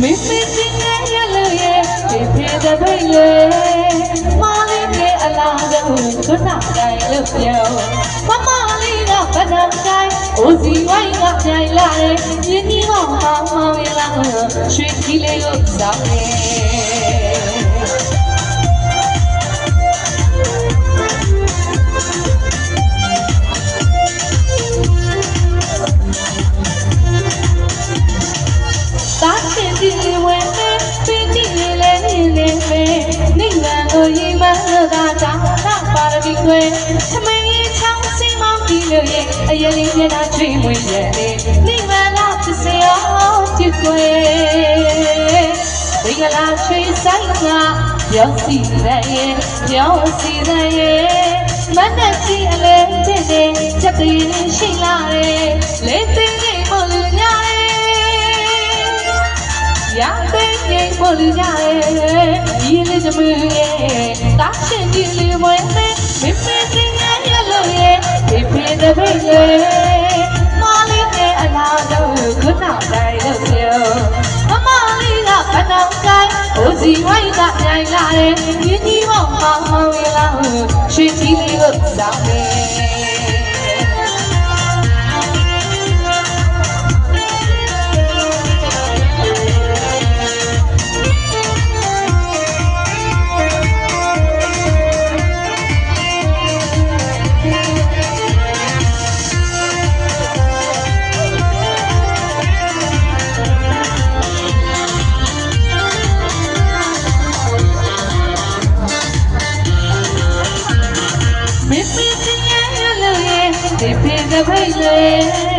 Mimi singa yaluye, tepe dabaye. Mali ke alaga hun kuna kai lupyo. Mamali ga badan kai, ozi wai ga chai lae. Yini wa ma ma we la, shwe kile yo sawe. န်းလို့သာသာသာပါရမီခွေသမင်းကြီးချောင်းစိမောင်းဒီလိုရဲ့အယလေးမျက်နှာချွေးမွေးရဲ့နိဗ္ဗာန်ကဖြစ်စေအောင်ကြည့်ခွေဝိကလာချွေးဆိုင်ကပြောစီတဲ့ရဲ့ပြောစီတဲ့ရဲ့မနက်ကြီးအလဲတဲ့တဲ့ချက်တည်းရှိလာတယ်လေးသိနေမို့လို့ညာရဲ့ ရတဲ့ရေပေါ်လူကြရဲ့ဒီလေးချမရဲ့တာရှင်ဒီလေးမွေးမေမေမေတင်ရရလို့ရဲ့ဒီဖေးတဲ့ဖေးရဲ့မလေးနဲ့အလားတော့ခုနောက်တိုင်းလို့ပြောမမလေးကဘနောက်တိုင်းဟိုစီဝိုင်းကမြိုင်လာတယ်မြင်းကြီးမောင်မောင်မောင်ရလာရွှေကြီးလေးကိုစောင်းနေမေ ဒီဖေးတဲ့ဖေးလေ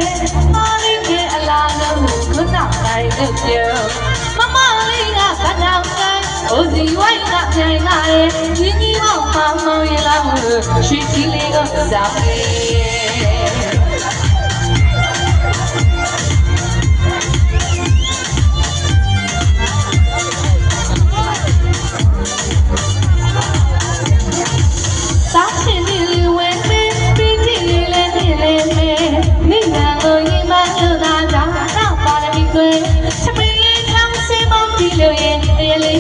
မာလေးနဲ့အလားလုံးခုနောက်တိုင်းလို့ပြောမမလေးကဘာနောက်တိုင်းအိုစီဝိုင်းကမြိုင်လာရဲ့ညီညီမောင်မောင်မောင်ရလာရွှေကြီးလေးကိုစောင်း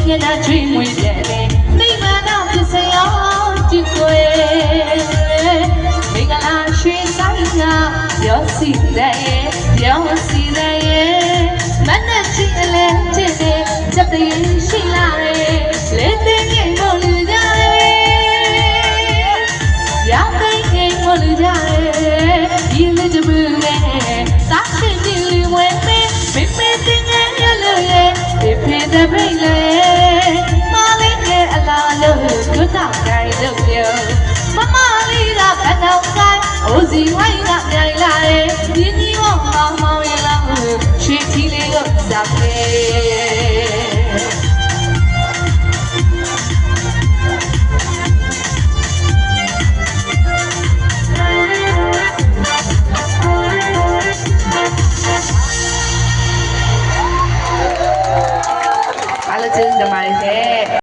မျက်နှာချွေးမွေးတယ်လေမိမတော့ပြစရောကြည့်ကွယ်မင်္ဂလာရွှေဆိုင်ကရောစီတဲ့ရဲ့ရောစီတဲ့ရဲ့မနက်ချီအလဲချစ်တဲ့ချက်တည်းရှိလာတယ်လေတဲ့ငယ်လို့လူကြတယ်ရတဲ့ကိမလူကြရဲ့ဒီလေးတမူနဲ့သာရှင်ဒီလူဝဲမေမေမေတင်ငယ်ရလို့ရဲ့ဒီဖေးတဲ့ဖိတ်လေ တောက်တိုင်းလို့ပြောမမလေးကဘနောက်တိုင်းအိုစီဝိုင်းကမြိုင်လာရဲ့ဒီကြီးမောင်မောင်မောင်ရလာရွှေကြီးလေးကိုစားခဲ့